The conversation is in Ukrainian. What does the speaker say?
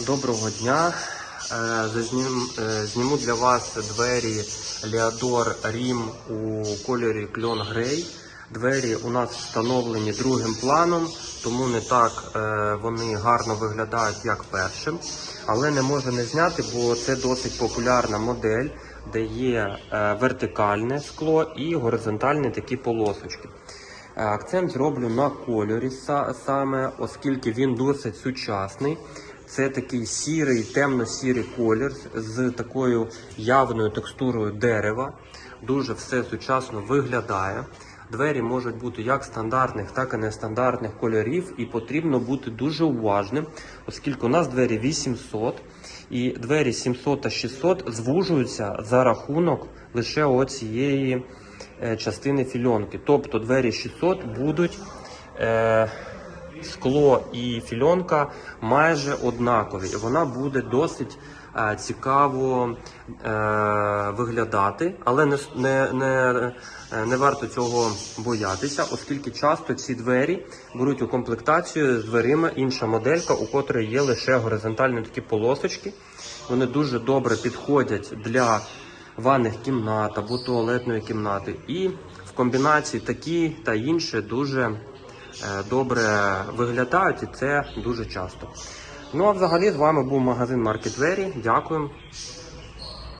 Доброго дня. Е, е, Зніму для вас двері Leador Rim у кольорі кльон грей. Двері у нас встановлені другим планом, тому не так е, вони гарно виглядають, як першим. Але не можу не зняти, бо це досить популярна модель, де є вертикальне скло і горизонтальні такі полосочки. Акцент зроблю на кольорі саме, оскільки він досить сучасний. Це такий сірий, темно-сірий колір з такою явною текстурою дерева. Дуже все сучасно виглядає. Двері можуть бути як стандартних, так і нестандартних кольорів, і потрібно бути дуже уважним, оскільки у нас двері 800, і двері 700 та 600 звужуються за рахунок лише оцієї е, частини фільонки. Тобто двері 600 будуть е, скло і фільонка майже однакові. Вона буде досить е, цікаво е, виглядати, але не, не, не, е, не варто цього боятися, оскільки часто ці двері беруть у комплектацію з дверима інша моделька, у котрої є лише горизонтальні такі полосочки. Вони дуже добре підходять для ванних кімнат або туалетної кімнати. І в комбінації такі та інші дуже добре виглядають, і це дуже часто. Ну а взагалі з вами був магазин Very. Дякую.